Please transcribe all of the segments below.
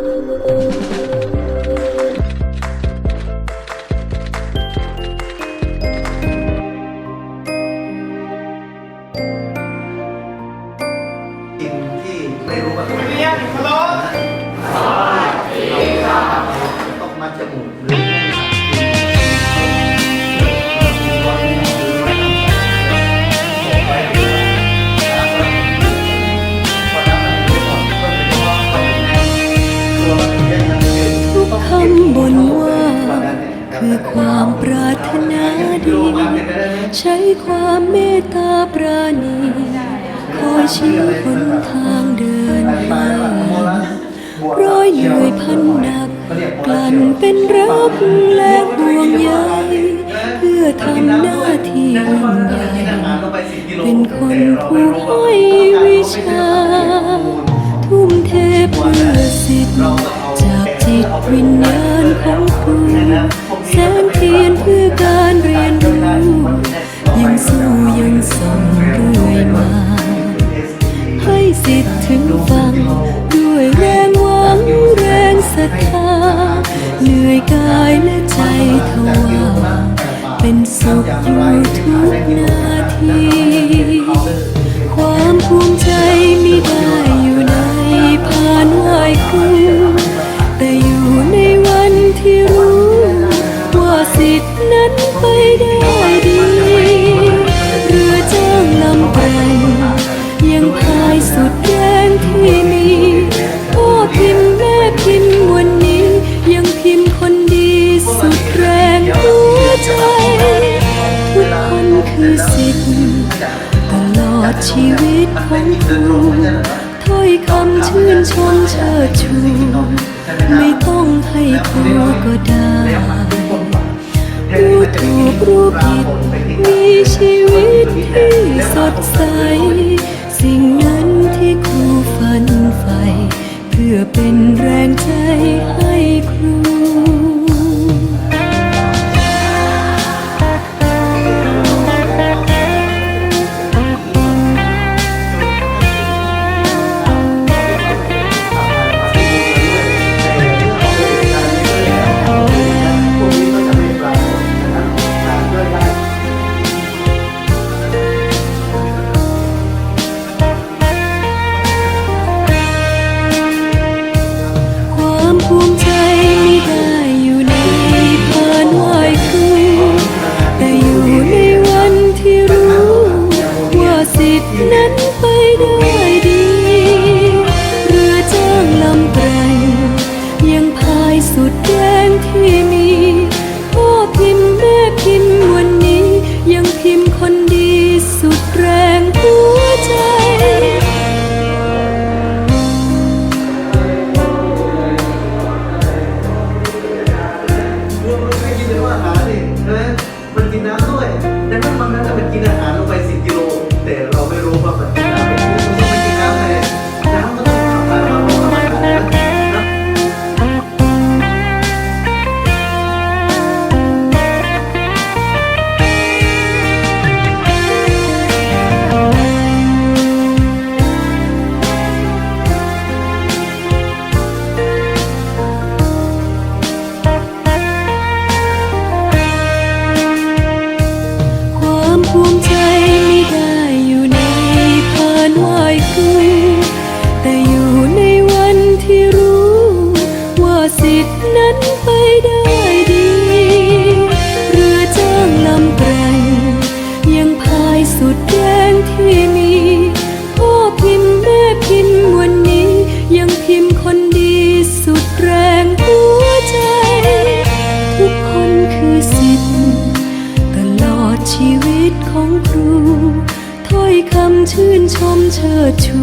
กินที่ไม่รู้ว่าเรียนฮัลโคือความปรารถนาดี ใช้ความเมตตาปราณีคอยชี้หนทางเดินมาร้อยเหนื่อยพันหนัก กลั่นเป็นรักและห่วงใยเพื่อทำหน้าที่ยิ่งใหญ่เป็นคนผู้ห้วิชา ทุ่มเทเพื่อสิทธิ์จากจิตวิญญาณของครู แสงเทียนเพื่อการเรียนรู้ ยังสู้ยังส่งเรื่อยมา ให้สิทธิ์ถึงฟัง ด้วยแรงหวังแรงศรัทธา เหนื่อยกายและใจทว่าเป็นสุขอยู่ทุกนาที ความภูมิใจไม่ได้ ไปได้ดีเรือจ้างลำแกร่งยังพายสุดแรงที่มีพ่อพิมพ์แม่พิมพ์วันนี้ ยังพิมพ์คนดีสุดแรงหัวใจทุกคนคือสิทธิ์ตลอดชีวิตของครูถ้อยคำชื่นชมเชิดชู ไม่ต้องให้ครูก็ได้รู้ถูก รู้ผิดมีชีวิตที่สดใส สิ่งนั้นที่ครูฝันใฝ่เพื่อเป็น ที่รู้ ว่าสิทธิ์นั้นไปได้ดี เรือจ้างลำแกร่งยังพายสุดแรงที่มีพ่อพิมพ์แม่พิมพ์วันนี้ ยังพิมพ์คนดีสุดแรงหัวใจ ทุกคนคือสิทธิ์ ตลอดชีวิตของครูถ้อยคำชื่นชมเชิดชู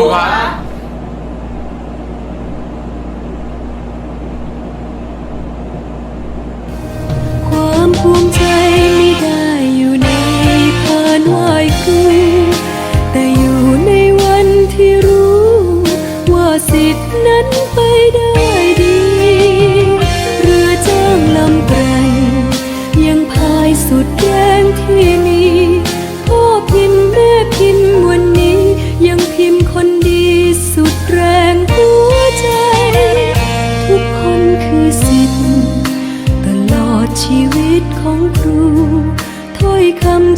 คุณครูครับความภูมิใจไม่ได้อยู่ในพานไหวครูแต่อยู่ในวันที่รู้ ว่าสิทธินั้นไปได้ดี เรือจ้างลำแกร่งยังพายสุดแรงที่มี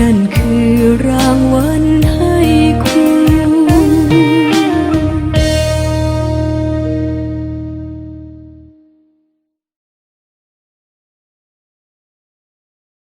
นั่นคือรางวัลให้คุณ